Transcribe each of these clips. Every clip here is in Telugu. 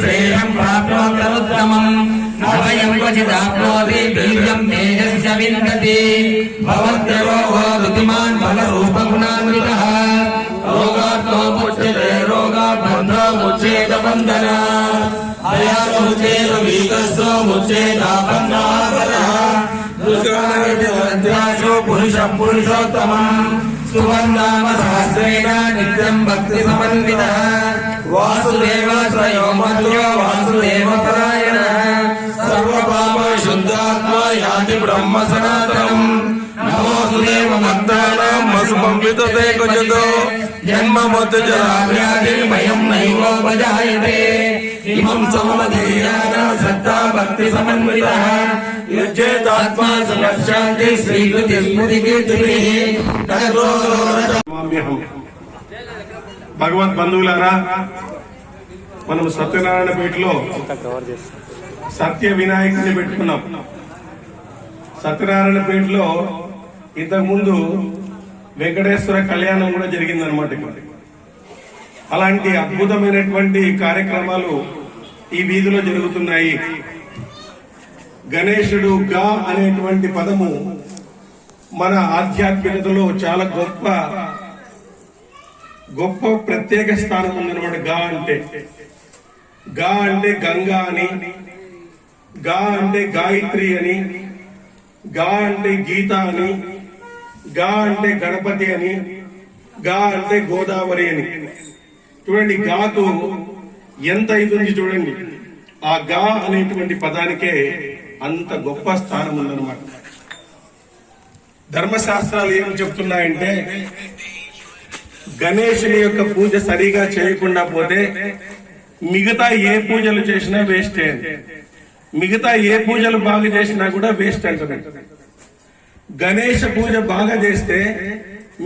श्रेयम् प्राप्नोत्तरोत्तमम् नवयम् क्वचिदाप्नोति वीर्यम् तेजस्य विन्दति भवत्यरोगो ऋतिमान् बलरूपगुणान्वितः रोगात्तो मुच्यते रोगात् बन्धो मुच्येत बन्धन अयामुच्येत वीकस्तो मुच्येतापन्नापदः दुष्कार्यशो पुरुषः पुरुषोत्तमम् सुवन्नाम सहस्रेण नित्यम् भक्तिसमन्वितः वासुदेव त्रयो मन्यो वासुदेव परायणः सर्वपाप शुद्धात्मा याति ब्रह्म सनातनम् नमोऽसुदेव भक्तानाम् वसुपम् वितते कुजतो जन्म मत जलाभ्यातिर्भयम् नैवोपजायते इमम् सममधेयानां श्रद्धा भक्ति समन्वितः युज्येतात्मा सुरक्षान्ति श्रीकृति स्मृतिकीर्तिभिः तद्रोगोरजमाम्यहम् భగవత్ బంధువులారా మనం సత్యనారాయణ పేటలో సత్య వినాయకుడిని పెట్టుకున్నాం. సత్యనారాయణ పేటలో ఇంతకు ముందు వెంకటేశ్వర కళ్యాణం కూడా జరిగిందనమాట అలాంటి అద్భుతమైనటువంటి కార్యక్రమాలు ఈ వీధిలో జరుగుతున్నాయి. గణేశుడు గా అనేటువంటి పదము మన ఆధ్యాత్మికతలో చాలా గొప్ప గొప్ప ప్రత్యేక స్థానం ఉందన్నమాట గా అంటే. గా అంటే గంగా అని గా అంటే గాయత్రి అని గా అంటే గీత అని గా అంటే గణపతి అని గా అంటే గోదావరి అని. చూడండి గాకు ఎంత ఇది చూడండి. ఆ గా అనేటువంటి పదానికే అంత గొప్ప స్థానం ఉందన్నమాట. ధర్మశాస్త్రాలు ఏం చెప్తున్నాయంటే గణేశుని యొక్క పూజ సరిగా చేయకుండా పోతే మిగతా ఏ పూజలు చేసినా వేస్ట్ మిగతా ఏ పూజలు బాగా చేసినా కూడా వేస్ట్ అంటున్నాడు గణేష పూజ బాగా చేస్తే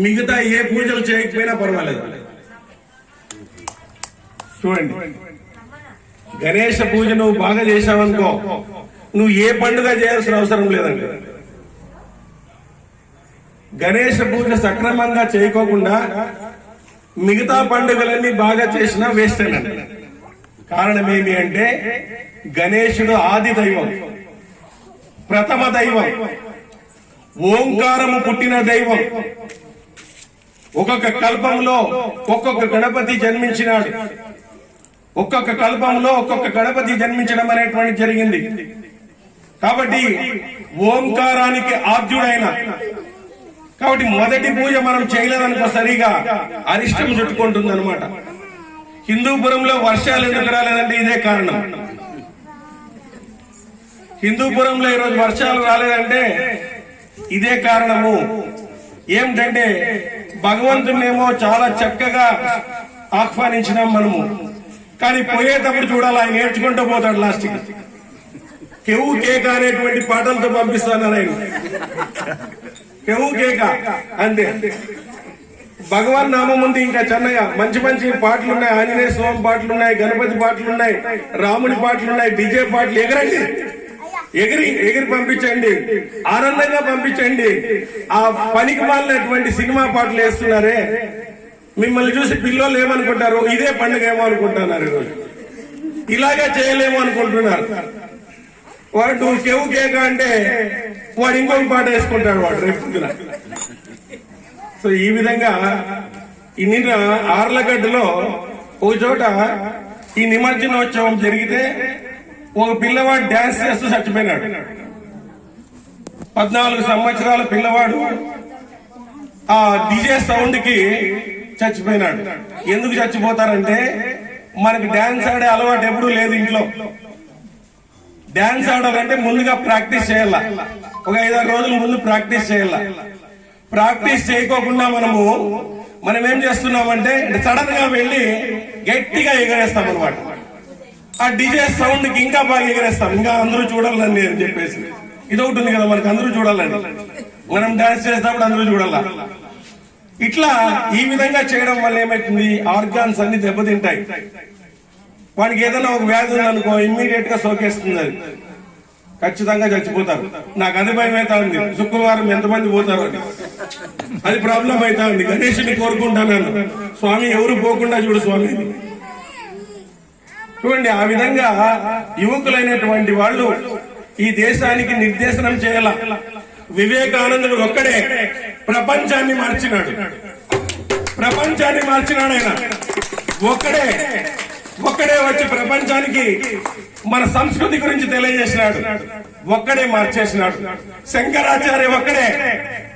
మిగతా ఏ పూజలు చేయకపోయినా పర్వాలేదు. చూడండి. గణేష పూజ నువ్వు బాగా చేసావనుకో నువ్వు ఏ పండుగ చేయాల్సిన అవసరం లేదండి. గణేష పూజ సక్రమంగా చేయకోకుండా మిగతా పండుగలన్నీ బాగా చేసినా వేస్ట్ అనండి కారణం ఏమి అంటే గణేశుడు ఆది దైవం ప్రథమ దైవం ఓంకారము పుట్టిన దైవం. ఒక్కొక్క కల్పంలో ఒక్కొక్క గణపతి జన్మించినాడు. ఒక్కొక్క కల్పంలో ఒక్కొక్క గణపతి జన్మించడం అనేటువంటి జరిగింది. కాబట్టి ఓంకారానికి ఆద్యుడైన కాబట్టి మొదటి పూజ మనం చేయలేదనుకో సరిగా అరిష్టం చుట్టుకుంటుంది అనమాట హిందూపురంలో వర్షాలు ఎందుకు రాలేదంటే ఇదే కారణం. హిందూపురంలో ఈరోజు వర్షాలు రాలేదంటే ఇదే కారణము. ఏమిటంటే భగవంతునేమో చాలా చక్కగా ఆహ్వానించినాం మనము. కానీ పోయేటప్పుడు చూడాలి ఆయన నేర్చుకుంటూ పోతాడు లాస్ట్కి కెవు కేక్ అనేటువంటి పాటలతో పంపిస్తాను ఆయన కెవు కేక అంతే భగవాన్ నామం ఉంది ఇంకా చెన్నయ్య. మంచి మంచి పాటలు ఉన్నాయి ఆంజనేయ స్వామి పాటలు ఉన్నాయి గణపతి పాటలు ఉన్నాయి రాముడి పాటలు ఉన్నాయి డిజే పాటలు. ఎగరండి. ఎగిరి ఎగిరి పంపించండి. ఆనందంగా పంపించండి. ఆ పనికి మాలినటువంటి సినిమా పాటలు వేస్తున్నారే. మిమ్మల్ని చూసి పిల్లలు ఏమనుకుంటారు? ఇదే పండుగ ఏమో అనుకుంటున్నారు ఈరోజు. ఇలాగే చేయలేము అనుకుంటున్నారు. వాడు చెవు కేక అంటే వాడు ఇంకొక పాట వేసుకుంటాడు వాడు రేపు సో ఈ విధంగా ఈ నిన్న ఆర్లగడ్డలో ఒక చోట ఈ నిమజ్జనోత్సవం జరిగితే ఒక పిల్లవాడు డాన్స్ చేస్తూ చచ్చిపోయినాడు. పద్నాలుగు సంవత్సరాల పిల్లవాడు ఆ డిజే సౌండ్కి చచ్చిపోయినాడు. ఎందుకు చచ్చిపోతారంటే మనకి డాన్స్ ఆడే అలవాటు ఎప్పుడూ లేదు ఇంట్లో. డాన్స్ ఆడాలంటే ముందుగా ప్రాక్టీస్ చేయాల? ఒక ఐదారు రోజుల ముందు ప్రాక్టీస్ చేయాల? ప్రాక్టీస్ చేయకోకుండా మనము మనం ఏం చేస్తున్నామంటే సడన్గా వెళ్ళి గట్టిగా ఎగరేస్తాం అనమాట ఆ డిజే సౌండ్కి ఇంకా బాగా ఎగరేస్తాం. ఇంకా అందరూ చూడాలని అని చెప్పేసి. ఇది ఒకటి ఉంది కదా మనకి అందరూ చూడాలని. మనం డాన్స్ చేసేటప్పుడు అందరూ చూడాల? ఇట్లా ఈ విధంగా చేయడం వల్ల ఏమైతుంది? ఆర్గాన్స్ అన్ని దెబ్బతింటాయి. వాడికి ఏదైనా ఒక వ్యాధి ఉందనుకో ఇమ్మీడియట్గా సోకేస్తుంది అది. ఖచ్చితంగా చచ్చిపోతారు. నాకు అది భయం అవుతా ఉంది. శుక్రవారం ఎంతమంది పోతారు అని. అది ప్రాబ్లం అవుతా ఉంది. గణేషుని కోరుకుంటాను స్వామి ఎవరు పోకుండా చూడు స్వామి. చూడండి ఆ విధంగా యువకులైనటువంటి వాళ్ళు ఈ దేశానికి నిర్దేశనం చేయాల. వివేకానందుడు ఒక్కడే ప్రపంచాన్ని మార్చినాడు. ప్రపంచాన్ని మార్చినాడు ఆయన. ఒక్కడే ఒక్కడే వచ్చి ప్రపంచానికి మన సంస్కృతి గురించి తెలియజేసినాడు. ఒక్కడే మార్చేసినాడు. శంకరాచార్య ఒక్కడే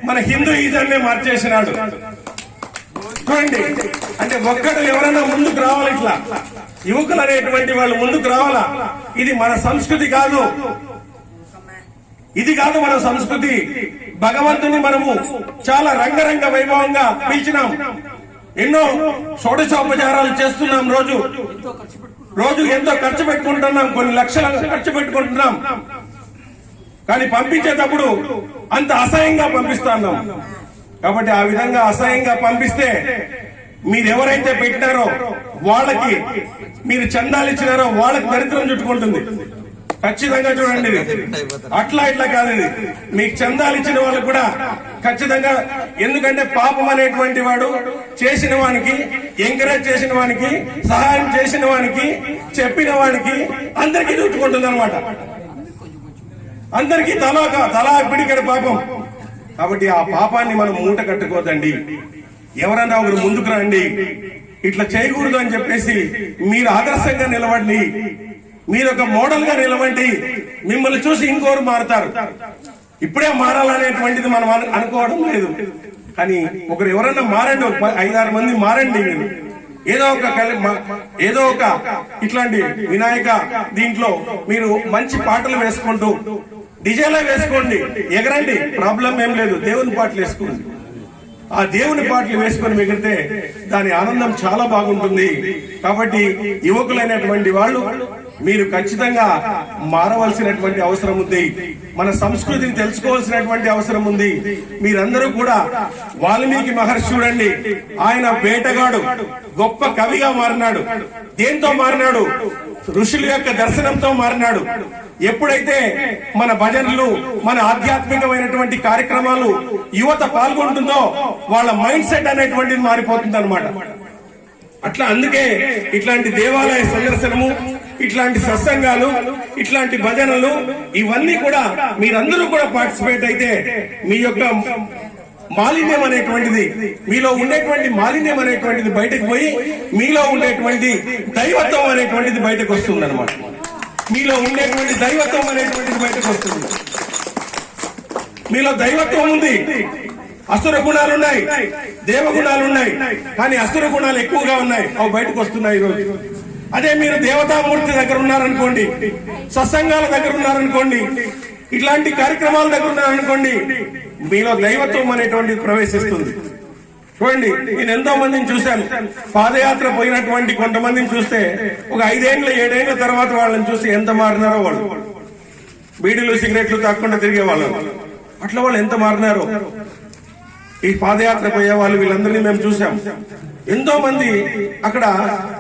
మన హిందూ ఈజాన్ని మార్చేసినాడు. చూడండి అంటే ఒక్కడు ఎవరైనా ముందుకు రావాలి ఇట్లా. యువకులు అనేటువంటి వాళ్ళు ముందుకు రావాలా? ఇది మన సంస్కృతి కాదు. ఇది కాదు మన సంస్కృతి. భగవంతుని మనము చాలా రంగరంగ వైభవంగా పిలిచినాం. ఎన్నో షోడశోపచారాలు చేస్తున్నాం రోజు. రోజు ఎంతో ఖర్చు పెట్టుకుంటున్నాం కొన్ని లక్షలు ఖర్చు పెట్టుకుంటున్నాం. కానీ పంపించేటప్పుడు అంత అసహ్యంగా పంపిస్తున్నాం. కాబట్టి ఆ విధంగా అసహ్యంగా పంపిస్తే మీరు ఎవరైతే పెట్టినారో వాళ్ళకి మీరు చందాలు ఇచ్చినారో వాళ్ళకి దరిద్రం చుట్టుకుంటుంది. ఖచ్చితంగా చూడండి ఇది. అట్లా ఇట్లా కాదు ఇది. మీకు చందాలు ఇచ్చిన వాళ్ళు కూడా ఖచ్చితంగా ఎందుకంటే పాపం అనేటువంటి వాడు చేసిన వానికి ఎంకరేజ్ చేసిన వానికి సహాయం చేసిన వానికి చెప్పిన వానికి అందరికీ చుట్టుకుంటుంది అనమాట అందరికీ తలాక తలా పిడికడ పాపం. కాబట్టి ఆ పాపాన్ని మనం మూట కట్టుకోదండి. ఎవరన్నా ఒకరు ముందుకు రండి. ఇట్లా చేయకూడదు అని చెప్పేసి మీరు ఆదర్శంగా నిలవండి. మీరు ఒక మోడల్గా నిలవండి. మిమ్మల్ని చూసి ఇంకోరు మారుతారు. ఇప్పుడే మారాలనేటువంటిది మనం అనుకోవడం లేదు. కానీ ఒకరు ఎవరన్నా మారండి ఒక ఐదారు మంది మారండి మీరు. ఏదో ఒక ఏదో ఒక ఇట్లాంటి వినాయక దీంట్లో మీరు మంచి పాటలు వేసుకుంటూ డిజైన్లో వేసుకోండి ఎగరండి ప్రాబ్లం ఏం లేదు దేవుని పాటలు వేసుకోండి. ఆ దేవుని పాటలు వేసుకొని మిగిలితే దాని ఆనందం చాలా బాగుంటుంది. కాబట్టి యువకులైనటువంటి వాళ్ళు మీరు ఖచ్చితంగా మారవలసినటువంటి అవసరం ఉంది. మన సంస్కృతిని తెలుసుకోవాల్సినటువంటి అవసరం ఉంది. మీరందరూ కూడా వాల్మీకి మహర్షి చూడండి. ఆయన వేటగాడు గొప్ప కవిగా మారినాడు. దేంతో మారినాడు? ఋషుల యొక్క దర్శనంతో మారినాడు. ఎప్పుడైతే మన భజనలు మన ఆధ్యాత్మికమైనటువంటి కార్యక్రమాలు యువత పాల్గొంటుందో వాళ్ళ మైండ్ సెట్ అనేటువంటిది మారిపోతుంది అట్లా అందుకే ఇట్లాంటి దేవాలయ సందర్శనము ఇట్లాంటి సత్సంగాలు ఇట్లాంటి భజనలు ఇవన్నీ కూడా మీరందరూ కూడా పార్టిసిపేట్ అయితే మీ యొక్క మాలిన్యం అనేటువంటిది మీలో ఉండేటువంటి మాలిన్యం అనేటువంటిది బయటకు పోయి మీలో ఉండేటువంటి దైవత్వం అనేటువంటిది బయటకు వస్తుంది అనమాట మీలో ఉండేటువంటి దైవత్వం అనేటువంటిది బయటకు వస్తుంది. మీలో దైవత్వం ఉంది. అసుర గుణాలు ఉన్నాయి దేవ గుణాలు ఉన్నాయి కానీ అసుర గుణాలు ఎక్కువగా ఉన్నాయి అవి బయటకు వస్తున్నాయి ఈరోజు. అదే మీరు దేవతామూర్తి దగ్గర ఉన్నారనుకోండి సత్సంగాల దగ్గర ఉన్నారనుకోండి ఇట్లాంటి కార్యక్రమాల దగ్గర ఉన్నారనుకోండి మీలో దైవత్వం అనేటువంటిది ప్రవేశిస్తుంది. చూడండి నేను ఎంతో మందిని చూశాను. పాదయాత్ర పోయినటువంటి కొంతమందిని చూస్తే ఒక ఐదేండ్ల ఏడేళ్ళ తర్వాత వాళ్ళని చూసి ఎంత మారినారో వాళ్ళు. బీడీలు సిగరెట్లు తాకుండా తిరిగే వాళ్ళు. అట్లా వాళ్ళు ఎంత మారినారో. ఈ పాదయాత్ర పోయే వాళ్ళు వీళ్ళందరినీ మేము చూసాం ఎంతో మంది అక్కడ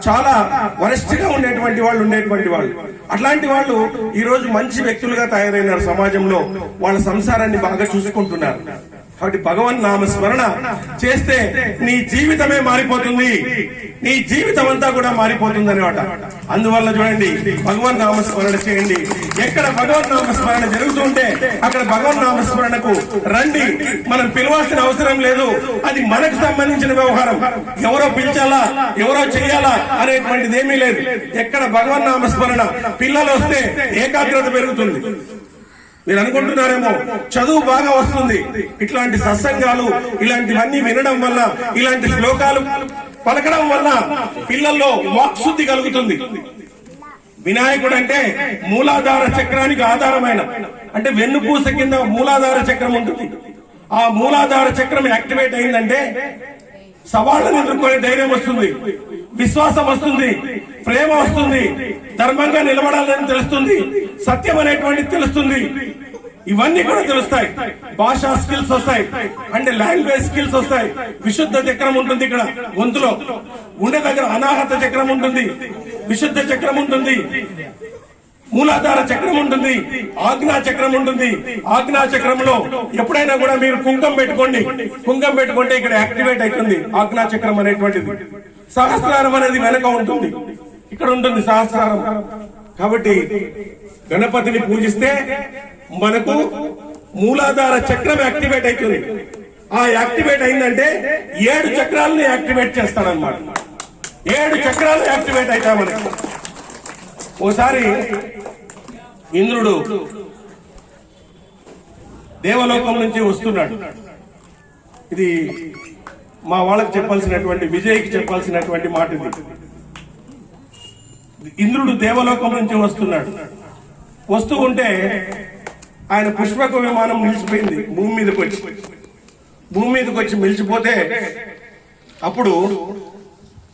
చాలా వరస్ట్ ఉండేటువంటి వాళ్ళు ఉండేటువంటి వాళ్ళు. అట్లాంటి వాళ్ళు ఈ రోజు మంచి వ్యక్తులుగా తయారైనారు సమాజంలో. వాళ్ళ సంసారాన్ని బాగా చూసుకుంటున్నారు. కాబట్టి భగవన్ నామస్మరణ చేస్తే నీ జీవితమే మారిపోతుంది. నీ జీవితం అంతా కూడా మారిపోతుంది అనమాట అందువల్ల చూడండి భగవన్ నామస్మరణ చేయండి. ఎక్కడ భగవన్ నామస్మరణ జరుగుతుంటే అక్కడ భగవన్ నామస్మరణకు రండి. మనం పిలవాల్సిన అవసరం లేదు. అది మనకు సంబంధించిన వ్యవహారం. ఎవరో పిలిచాలా ఎవరో చేయాలా అనేటువంటిది ఏమీ లేదు. ఎక్కడ భగవన్ నామస్మరణ పిల్లలు వస్తే ఏకాగ్రత పెరుగుతుంది. మీరు అనుకుంటున్నారేమో చదువు బాగా వస్తుంది. ఇట్లాంటి సత్సంగాలు ఇలాంటివన్నీ వినడం వల్ల ఇలాంటి శ్లోకాలు పలకడం వల్ల పిల్లల్లో వాక్శుద్ధి కలుగుతుంది. వినాయకుడు అంటే మూలాధార చక్రానికి ఆధారమైన అంటే వెన్నుపూస కింద మూలాధార చక్రం ఉంటుంది. ఆ మూలాధార చక్రం యాక్టివేట్ అయిందంటే సవాళ్ళను ఎదుర్కొనే ధైర్యం వస్తుంది. విశ్వాసం వస్తుంది ప్రేమ వస్తుంది ధర్మంగా నిలబడాలని తెలుస్తుంది సత్యం అనేటువంటిది తెలుస్తుంది. ఇవన్నీ కూడా తెలుస్తాయి. భాషా స్కిల్స్ వస్తాయి. అంటే లాంగ్వేజ్ స్కిల్స్ వస్తాయి. విశుద్ధ చక్రం ఉంటుంది ఇక్కడ గొంతులో. గుండె దగ్గర అనాహత చక్రం ఉంటుంది. విశుద్ధ చక్రం ఉంటుంది. మూలాధార చక్రం ఉంటుంది. ఆజ్ఞా చక్రం ఉంటుంది. ఆజ్ఞా చక్రంలో ఎప్పుడైనా కూడా మీరు కుంకం పెట్టుకోండి. కుంకం పెట్టుకుంటే ఇక్కడ యాక్టివేట్ అవుతుంది ఆజ్ఞా చక్రం అనేటువంటిది. సహస్రారం అనేది వెనక ఉంటుంది. ఇక్కడ ఉంటుంది సహస్రారం. కాబట్టి గణపతిని పూజిస్తే మనకు మూలాధార చక్రం యాక్టివేట్ అవుతుంది. ఆ యాక్టివేట్ అయిందంటే ఏడు చక్రాలను యాక్టివేట్ చేస్తాడనమాట ఏడు చక్రాలు యాక్టివేట్ అవుతామని మనకి. ఓసారి ఇంద్రుడు దేవలోకం నుంచి వస్తున్నాడు. ఇది మా వాళ్ళకి చెప్పాల్సినటువంటి విజయ్కి చెప్పాల్సినటువంటి మాట ఇది. ఇంద్రుడు దేవలోకం నుంచి వస్తున్నాడు. వస్తూ ఉంటే ఆయన పుష్పక విమానం నిలిచిపోయింది భూమి మీదకి వచ్చి. భూమి మీదకి వచ్చి నిలిచిపోతే అప్పుడు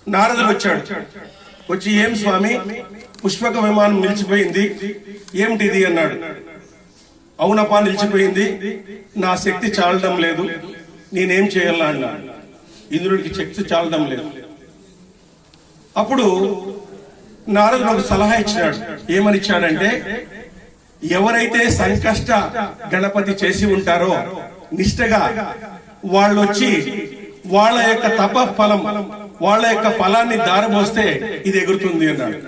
నారదుడు వచ్చాడు. వచ్చి ఏం స్వామి పుష్పక విమానం నిలిచిపోయింది? ఏమిటి ఇది? అన్నాడు. అవునపా నిలిచిపోయింది. నా శక్తి చాలడం లేదు. నేనేం చేయాలా? అన్నాడు. ఇంద్రుడికి శక్తి చాలడం లేదు. అప్పుడు నారదుడు ఒక సలహా ఇచ్చినాడు. ఏమని ఇచ్చాడంటే ఎవరైతే సంకష్ట గణపతి చేసి ఉంటారో నిష్టగా వాళ్ళు వచ్చి వాళ్ళ యొక్క తప ఫలం వాళ్ళ యొక్క ఫలాన్ని దారబోస్తే ఇది ఎగురుతుంది అన్నాడు.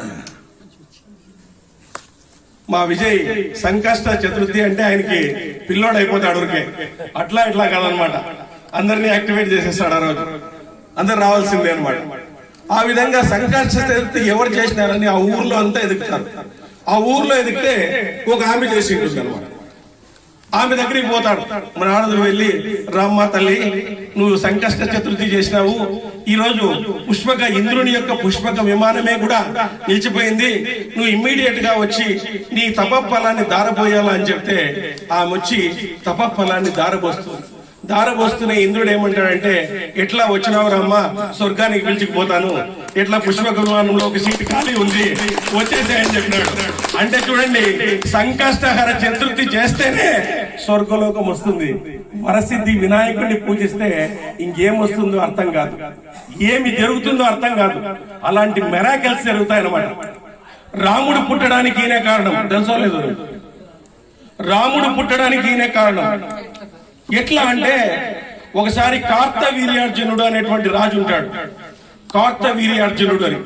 మా విజయ్ సంకష్ట చతుర్థి అంటే ఆయనకి పిల్లోడు అయిపోతాడు ఊరికే. అట్లా ఇట్లా కాదనమాట. అందరినీ యాక్టివేట్ చేసేస్తాడు ఆ రోజు. అందరు రావాల్సిందే అనమాట ఆ విధంగా సంకష్ట చతుర్థి ఎవరు చేసినారని ఆ ఊర్లో అంతా ఎదుగుతారు. ఆ ఊర్లో ఎదిగితే ఒక ఆమె చేసి ఉంటుంది అనమాట ఆమె దగ్గరికి పోతాడు. మన ఆడదు వెళ్ళి రామ్మ తల్లి నువ్వు సంకష్ట చతుర్థి చేసినావు. ఈ రోజు పుష్పక ఇంద్రుని యొక్క పుష్పక విమానమే కూడా నిలిచిపోయింది. నువ్వు ఇమ్మీడియట్గా వచ్చి నీ తపఫలాన్ని దారపోయాలా అని చెప్తే ఆమె వచ్చి తపఫలాన్ని దారపోస్తుంది దారబోస్తున్న ఇంద్రుడు ఏమంటాడంటే ఎట్లా వచ్చినావు రమ్మా? స్వర్గానికి పిలిచిపోతాను ఎట్లా పుష్ప విమానంలో ఒక సీట్ ఖాళీ ఉంది? వచ్చేసాయని చెప్పినాడు. అంటే చూడండి సంకష్టహర చతుర్థి చేస్తేనే స్వర్గలోకం వస్తుంది. వరసిద్ధి వినాయకుడిని పూజిస్తే ఇంకేం వస్తుందో అర్థం కాదు. ఏమి జరుగుతుందో అర్థం కాదు. అలాంటి మెరాకెల్స్ జరుగుతాయన్నమాట. రాముడు పుట్టడానికి ఈయనే కారణం. తెలుసో లేదు? రాముడు పుట్టడానికి ఈయనే కారణం. ఎట్లా అంటే ఒకసారి కార్త వీర్యార్జునుడు అనేటువంటి రాజు ఉంటాడు. కార్త వీర్యార్జునుడు అని.